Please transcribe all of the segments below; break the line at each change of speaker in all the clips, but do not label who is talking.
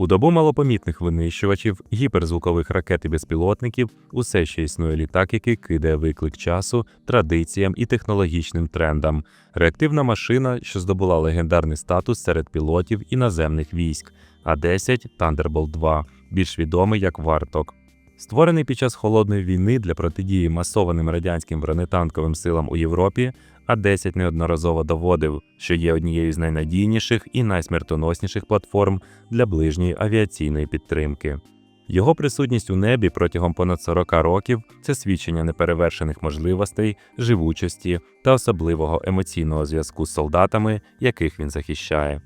У добу малопомітних винищувачів, гіперзвукових ракет і безпілотників усе ще існує літак, який кидає виклик часу, традиціям і технологічним трендам. Реактивна машина, що здобула легендарний статус серед пілотів і наземних військ, А-10 Thunderbolt 2, більш відомий як Варток. Створений під час холодної війни для протидії масованим радянським бронетанковим силам у Європі, А-10 неодноразово доводив, що є однією з найнадійніших і найсмертоносніших платформ для ближньої авіаційної підтримки. Його присутність у небі протягом понад 40 років це свідчення неперевершених можливостей, живучості та особливого емоційного зв'язку з солдатами, яких він захищає.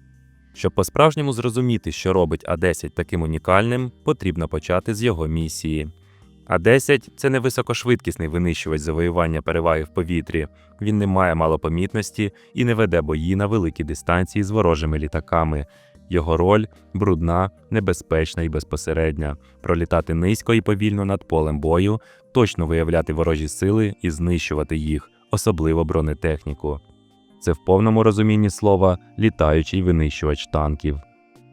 Щоб по-справжньому зрозуміти, що робить А-10 таким унікальним, потрібно почати з його місії. А-10 це не високошвидкісний винищувач завоювання переваги в повітрі. Він не має малопомітності і не веде бої на великі дистанції з ворожими літаками. Його роль брудна, небезпечна і безпосередня пролітати низько і повільно над полем бою, точно виявляти ворожі сили і знищувати їх, особливо бронетехніку. Це в повному розумінні слова літаючий винищувач танків.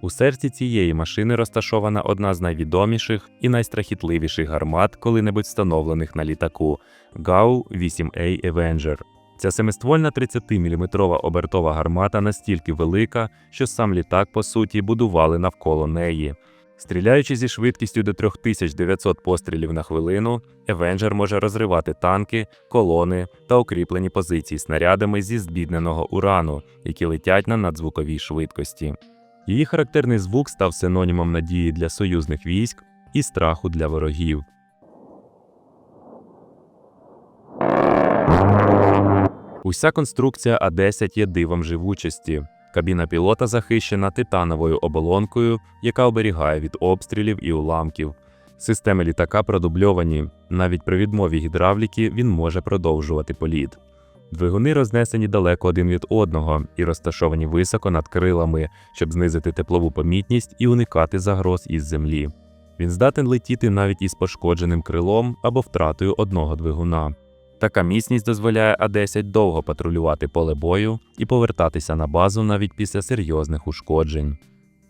У серці цієї машини розташована одна з найвідоміших і найстрахітливіших гармат, коли-небудь встановлених на літаку GAU-8A Avenger. Ця семиствольна 30-мм обертова гармата настільки велика, що сам літак, по суті, будували навколо неї. Стріляючи зі швидкістю до 3900 пострілів на хвилину, Avenger може розривати танки, колони та укріплені позиції снарядами зі збідненого урану, які летять на надзвуковій швидкості. Її характерний звук став синонімом надії для союзних військ і страху для ворогів. Уся конструкція А-10 є дивом живучості. Кабіна пілота захищена титановою оболонкою, яка оберігає від обстрілів і уламків. Системи літака продубльовані. Навіть при відмові гідравліки він може продовжувати політ. Двигуни рознесені далеко один від одного і розташовані високо над крилами, щоб знизити теплову помітність і уникати загроз із землі. Він здатен летіти навіть із пошкодженим крилом або втратою одного двигуна. Така міцність дозволяє А-10 довго патрулювати поле бою і повертатися на базу навіть після серйозних ушкоджень.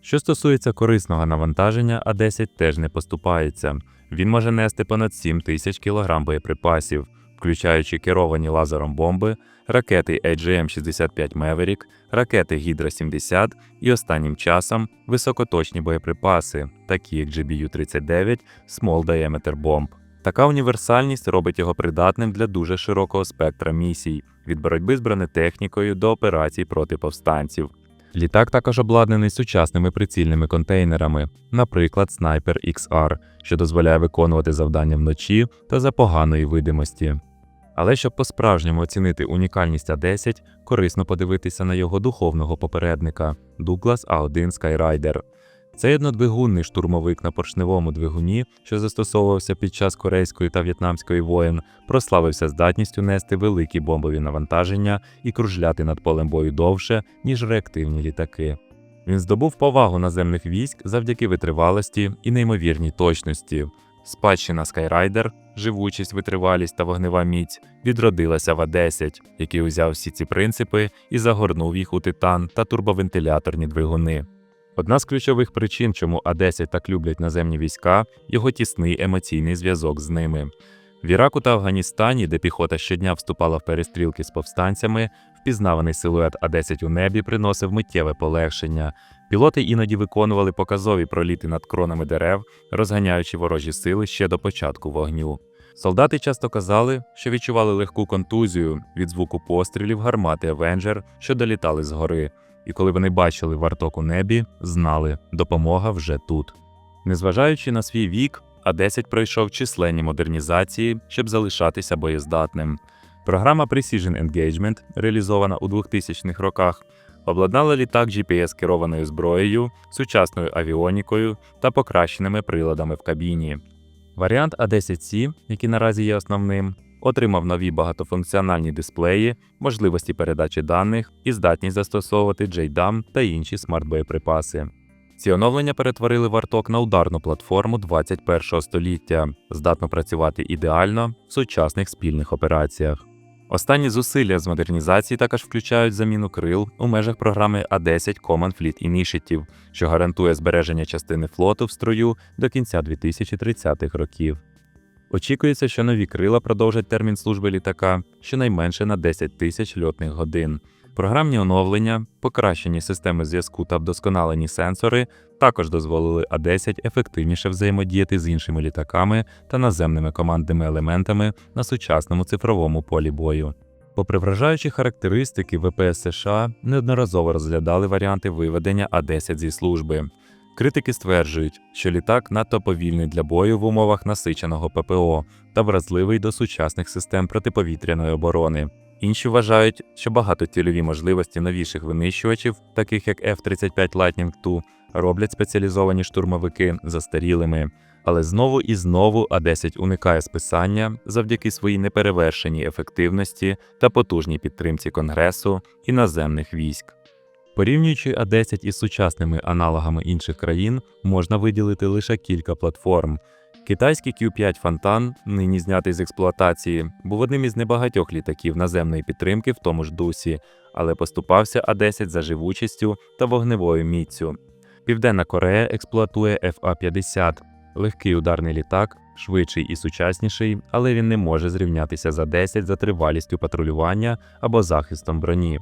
Що стосується корисного навантаження, А-10 теж не поступається. Він може нести понад 7 тисяч кг боєприпасів, включаючи керовані лазером бомби, ракети AGM-65 Maverick, ракети Гідра-70 і останнім часом високоточні боєприпаси, такі як GBU-39 Small Diameter Bomb. Така універсальність робить його придатним для дуже широкого спектра місій від боротьби з бронетехнікою до операцій проти повстанців. Літак також обладнаний сучасними прицільними контейнерами, наприклад, Sniper XR, що дозволяє виконувати завдання вночі та за поганої видимості. Але щоб по-справжньому оцінити унікальність А10, корисно подивитися на його духовного попередника Douglas A1 Skyrider. Цей однодвигунний штурмовик на поршневому двигуні, що застосовувався під час Корейської та В'єтнамської воєн, прославився здатністю нести великі бомбові навантаження і кружляти над полем бою довше, ніж реактивні літаки. Він здобув повагу наземних військ завдяки витривалості і неймовірній точності. Спадщина Skyraider, живучість, витривалість та вогнева міць відродилася в А-10, який узяв всі ці принципи і загорнув їх у титан та турбовентиляторні двигуни. Одна з ключових причин, чому А-10 так люблять наземні війська, його тісний емоційний зв'язок з ними. В Іраку та Афганістані, де піхота щодня вступала в перестрілки з повстанцями, впізнаваний силует А-10 у небі приносив миттєве полегшення. Пілоти іноді виконували показові проліти над кронами дерев, розганяючи ворожі сили ще до початку вогню. Солдати часто казали, що відчували легку контузію від звуку пострілів гармати Авенджер, що долітали згори і коли вони бачили варток у небі, знали, допомога вже тут. Незважаючи на свій вік, А-10 пройшов численні модернізації, щоб залишатися боєздатним. Програма Precision Engagement, реалізована у 2000-х роках, обладнала літак GPS керованою зброєю, сучасною авіонікою та покращеними приладами в кабіні. Варіант А10C, який наразі є основним, отримав нові багатофункціональні дисплеї, можливості передачі даних і здатність застосовувати JDAM та інші смарт-боєприпаси. Ці оновлення перетворили варток на ударну платформу 21 століття, здатну працювати ідеально в сучасних спільних операціях. Останні зусилля з модернізації також включають заміну крил у межах програми А10 Common Fleet Initiative, що гарантує збереження частини флоту в строю до кінця 2030-х років. Очікується, що нові крила продовжать термін служби літака щонайменше на 10 тисяч льотних годин. Програмні оновлення, покращені системи зв'язку та вдосконалені сенсори також дозволили А10 ефективніше взаємодіяти з іншими літаками та наземними командними елементами на сучасному цифровому полі бою. Попри вражаючі характеристики, ВПС США неодноразово розглядали варіанти виведення А10 зі служби. Критики стверджують, що літак надто повільний для бою в умовах насиченого ППО та вразливий до сучасних систем протиповітряної оборони. Інші вважають, що багатоцільові можливості новіших винищувачів, таких як F-35 Lightning II, роблять спеціалізовані штурмовики застарілими. Але знову і знову А10 уникає списання завдяки своїй неперевершеній ефективності та потужній підтримці Конгресу і наземних військ. Порівнюючи А10 із сучасними аналогами інших країн, можна виділити лише кілька платформ. Китайський Q5 Фонтан, нині знятий з експлуатації, був одним із небагатьох літаків наземної підтримки в тому ж дусі, але поступався А10 за живучістю та вогневою міцю. Південна Корея експлуатує FA-50, легкий ударний літак, швидший і сучасніший, але він не може зрівнятися за 10 за тривалістю патрулювання або захистом броні.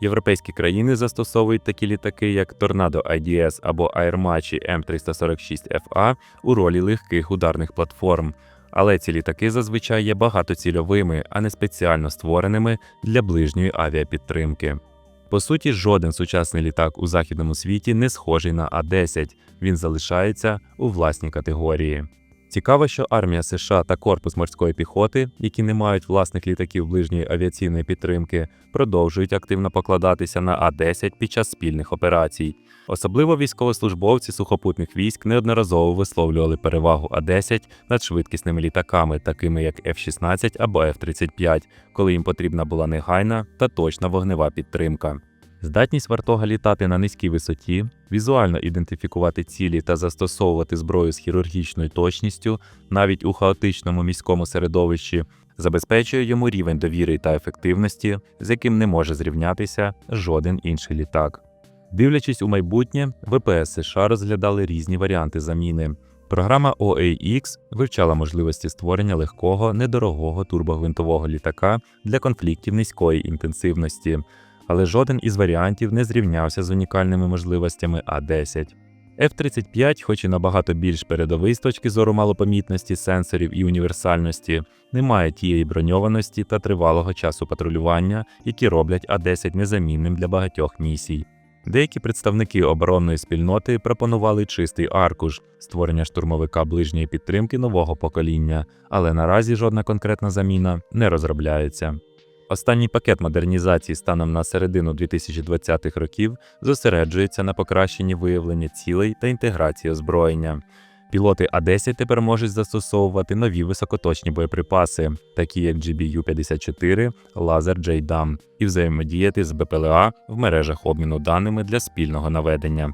Європейські країни застосовують такі літаки, як Торнадо IDS або Airmachi М346FA у ролі легких ударних платформ. Але ці літаки зазвичай є багатоцільовими, а не спеціально створеними для ближньої авіапідтримки. По суті, жоден сучасний літак у західному світі не схожий на А-10, він залишається у власній категорії. Цікаво, що армія США та корпус морської піхоти, які не мають власних літаків ближньої авіаційної підтримки, продовжують активно покладатися на А-10 під час спільних операцій. Особливо військовослужбовці сухопутних військ неодноразово висловлювали перевагу А-10 над швидкісними літаками, такими як F-16 або F-35, коли їм потрібна була негайна та точна вогнева підтримка. Здатність вартога літати на низькій висоті, візуально ідентифікувати цілі та застосовувати зброю з хірургічною точністю навіть у хаотичному міському середовищі забезпечує йому рівень довіри та ефективності, з яким не може зрівнятися жоден інший літак. Дивлячись у майбутнє, ВПС США розглядали різні варіанти заміни. Програма OAX вивчала можливості створення легкого, недорогого турбогвинтового літака для конфліктів низької інтенсивності але жоден із варіантів не зрівнявся з унікальними можливостями А-10. F-35, хоч і набагато більш передовий з точки зору малопомітності, сенсорів і універсальності, не має тієї броньованості та тривалого часу патрулювання, які роблять А-10 незамінним для багатьох місій. Деякі представники оборонної спільноти пропонували чистий аркуш створення штурмовика ближньої підтримки нового покоління, але наразі жодна конкретна заміна не розробляється. Останній пакет модернізації станом на середину 2020-х років зосереджується на покращенні виявлення цілей та інтеграції озброєння. Пілоти А-10 тепер можуть застосовувати нові високоточні боєприпаси, такі як GBU-54, лазер JDAM, і взаємодіяти з БПЛА в мережах обміну даними для спільного наведення.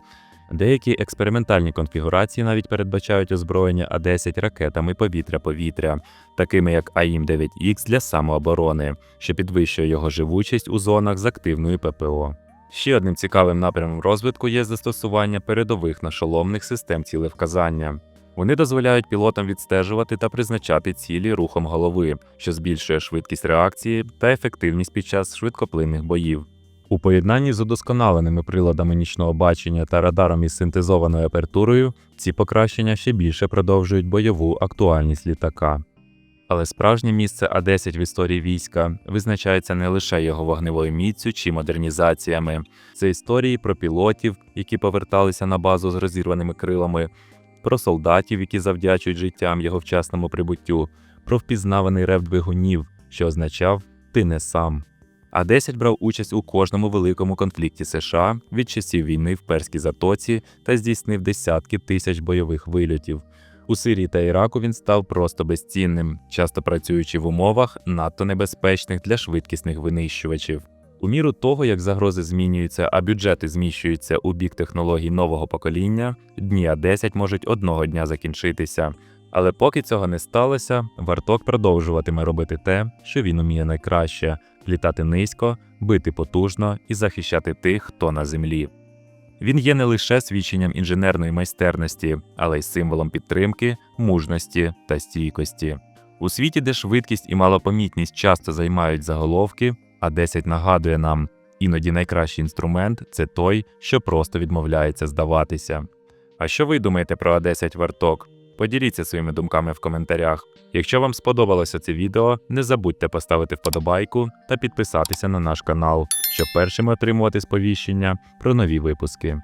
Деякі експериментальні конфігурації навіть передбачають озброєння А-10 ракетами повітря-повітря, такими як АІМ-9Х для самооборони, що підвищує його живучість у зонах з активною ППО. Ще одним цікавим напрямом розвитку є застосування передових нашоломних систем цілевказання. Вони дозволяють пілотам відстежувати та призначати цілі рухом голови, що збільшує швидкість реакції та ефективність під час швидкоплинних боїв. У поєднанні з удосконаленими приладами нічного бачення та радаром із синтезованою апертурою, ці покращення ще більше продовжують бойову актуальність літака. Але справжнє місце А-10 в історії війська визначається не лише його вогневою міцю чи модернізаціями, це історії про пілотів, які поверталися на базу з розірваними крилами, про солдатів, які завдячують життям його вчасному прибуттю, про впізнаваний рев двигунів, що означав ти не сам. А-10 брав участь у кожному великому конфлікті США від часів війни в Перській затоці та здійснив десятки тисяч бойових вильотів. У Сирії та Іраку він став просто безцінним, часто працюючи в умовах надто небезпечних для швидкісних винищувачів. У міру того, як загрози змінюються, а бюджети зміщуються у бік технологій нового покоління, дні А10 можуть одного дня закінчитися, Але поки цього не сталося, варток продовжуватиме робити те, що він уміє найкраще літати низько, бити потужно і захищати тих, хто на землі. Він є не лише свідченням інженерної майстерності, але й символом підтримки, мужності та стійкості. У світі, де швидкість і малопомітність часто займають заголовки, а 10 нагадує нам, іноді найкращий інструмент це той, що просто відмовляється здаватися. А що ви думаєте про А10 варток? Поділіться своїми думками в коментарях. Якщо вам сподобалося це відео, не забудьте поставити вподобайку та підписатися на наш канал, щоб першими отримувати сповіщення про нові випуски.